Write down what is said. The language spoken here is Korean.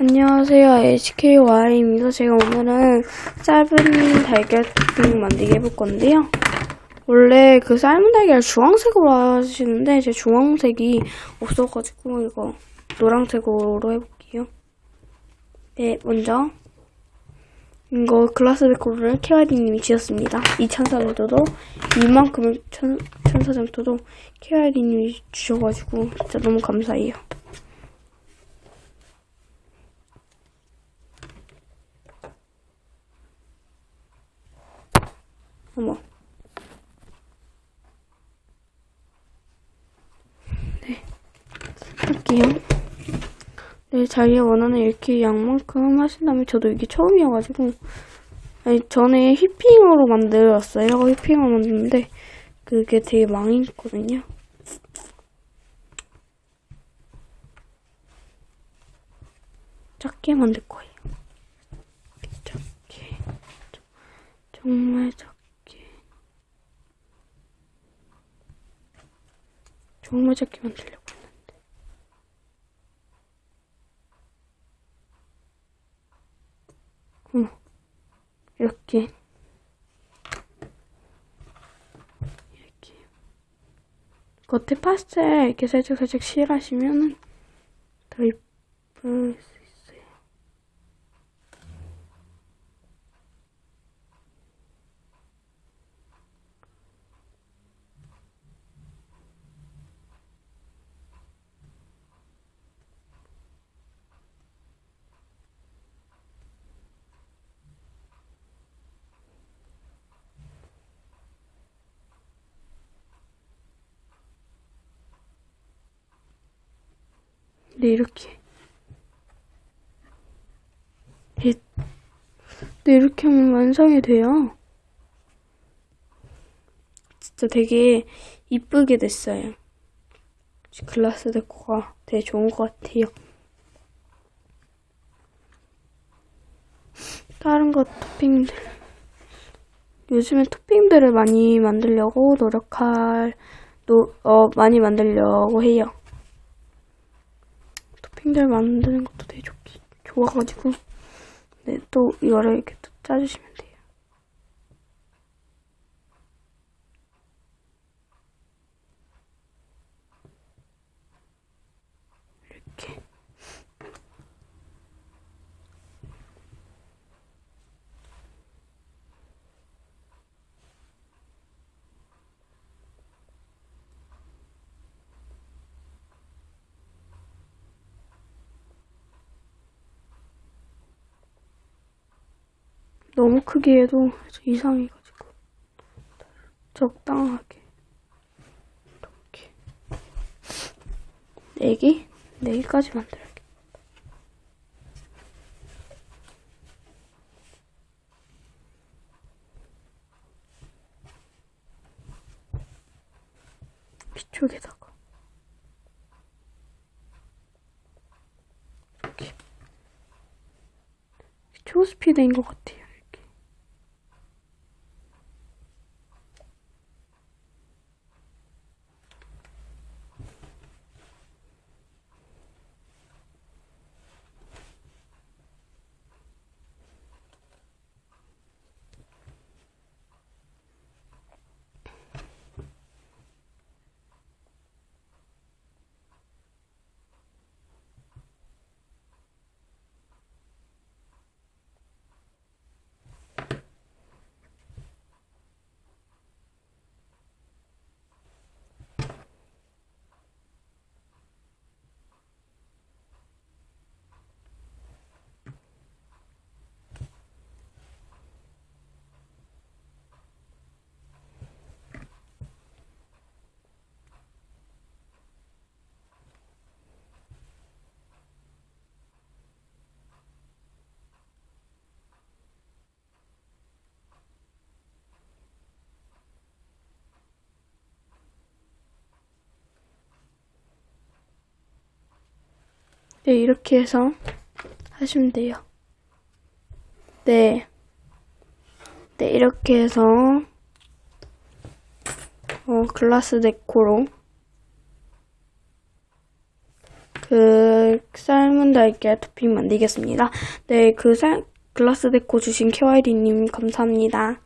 안녕하세요. HKY입니다. 제가 오늘은 짧은 달걀 토핑 만들기 해볼 건데요. 원래 그 삶은 달걀 주황색으로 하시는데 제 주황색이 없어가지고 이거 노란색으로 해볼게요. 네, 먼저 이거 글라스 데코를 케아리님이 지었습니다. 이 천사정도도 이만큼의 천, 천사정도도 케아리님이 주셔가지고 진짜 너무 감사해요. 어머. 네. 할게요. 네, 자기 원하는 이렇게 양만큼 하신다면 저도 이게 처음이어가지고. 아니, 전에 휘핑으로 만들었어요. 휘핑으로 만드는데, 그게 되게 망했거든요. 작게 만들 거예요. 작게. 정말 작게. 정말 작게 만들려고 했는데. 어, 이렇게. 이렇게. 겉에 파스텔 이렇게 살짝 살짝 칠하시면은 더 이쁠 수 네, 이렇게. 네, 네, 이렇게 하면 완성이 돼요. 진짜 되게 이쁘게 됐어요. 글라스 데코가 되게 좋은 것 같아요. 다른 것 토핑들. 요즘에 토핑들을 많이 만들려고 노력할, 노, 어, 많이 만들려고 해요. 토핑들 만드는 것도 되게 좋, 좋아가지고. 네, 또 이거를 이렇게 또 짜주시면 돼요. 너무 크게 해도 이상해가지고 적당하게 이렇게 네 개? 네 개까지 만들어야겠다. 뒤쪽에다가 이렇게 초스피드인 것 같아요. 네, 이렇게 해서 하시면 돼요. 네. 네, 이렇게 해서 어, 글라스 데코로 그 삶은 달걀 토핑 만들겠습니다. 네, 그 살, 글라스 데코 주신 KYD님 감사합니다.